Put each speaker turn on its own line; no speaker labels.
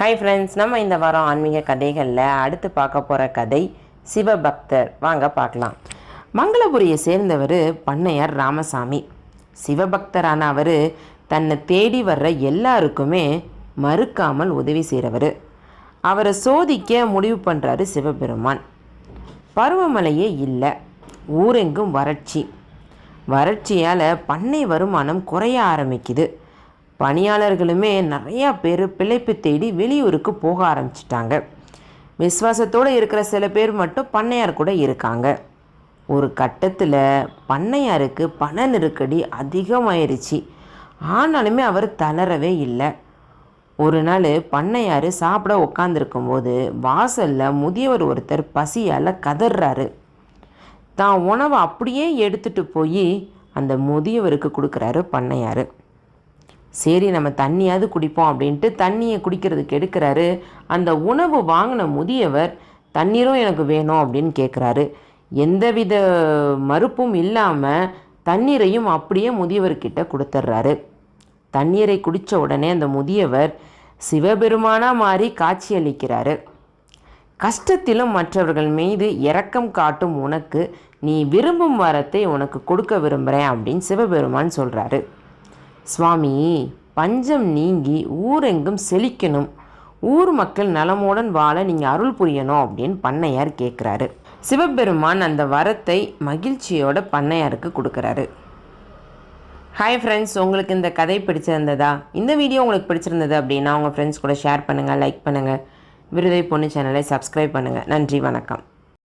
Hi friends நம்ம இந்த வாரம் ஆன்மீக கதைகளில் அடுத்து பார்க்க போகிற கதை சிவபக்தர். வாங்க பார்க்கலாம். மங்களபுரியை சேர்ந்தவர் பண்ணையார் ராமசாமி. சிவபக்தரான அவர் தன்னை தேடி வர்ற எல்லாருக்குமே மறுக்காமல் உதவி செய்கிறவர் அவரை சோதிக்க முடிவு பண்ணுறாரு சிவபெருமான். பருவமழையே இல்லை ஊரெங்கும் வறட்சி. வறட்சியால் பண்ணை வருமானம் குறைய ஆரம்பிக்குது. பணியாளர்களுமே நிறையா பேர் பிழைப்பு தேடி வெளியூருக்கு போக ஆரம்பிச்சிட்டாங்க. விஸ்வாசத்தோடு இருக்கிற சில பேர் மட்டும் பண்ணையார் கூட இருக்காங்க. ஒரு கட்டத்தில் பண்ணையாருக்கு பண நெருக்கடி அதிகமாயிருச்சு. ஆனாலுமே அவர் தளரவே இல்லை. ஒரு நாள் பண்ணையார் சாப்பிட உக்காந்துருக்கும்போது வாசலில் முதியவர் ஒருத்தர் பசியால் கதறாரு தான் உணவை அப்படியே எடுத்துட்டு போய் அந்த முதியவருக்கு கொடுக்குறாரு பண்ணையார். சரி நம்ம தண்ணியாவது குடிப்போம் அப்படின்ட்டு தண்ணியை குடிக்கிறதுக்கு எடுக்கிறாரு. அந்த உணவு வாங்கின முதியவர் தண்ணீரும் எனக்கு வேணும் அப்படின்னு கேட்குறாரு எந்தவித மறுப்பும் இல்லாமல் தண்ணீரையும் அப்படியே முதியவர்கிட்ட கொடுத்துட்றாரு தண்ணீரை குடித்த உடனே அந்த முதியவர் சிவபெருமானாக மாறி காட்சியளிக்கிறாரு கஷ்டத்திலும் மற்றவர்கள் மீது இரக்கம் காட்டும் உனக்கு நீ விரும்பும் வரத்தை உனக்கு கொடுக்க விரும்புகிறேன் அப்படின்னு சிவபெருமான் சொல்கிறாரு சுவாமி பஞ்சம் நீங்கி ஊரெங்கும் செழிக்கணும். ஊர் மக்கள் நலமுடன் வாழ நீங்கள் அருள் புரியணும் அப்படின்னு பண்ணையார் கேட்குறாரு சிவபெருமான் அந்த வரத்தை மகிழ்ச்சியோட பண்ணையாருக்கு கொடுக்குறாரு. ஹாய் ஃப்ரெண்ட்ஸ் உங்களுக்கு இந்த கதை பிடிச்சிருந்ததா? இந்த வீடியோ உங்களுக்கு பிடிச்சிருந்தது அப்படின்னா உங்கள் ஃப்ரெண்ட்ஸ் கூட ஷேர் பண்ணுங்கள் லைக் பண்ணுங்கள் விருதை பொண்ணு சேனலை சப்ஸ்கிரைப் பண்ணுங்கள் நன்றி வணக்கம்.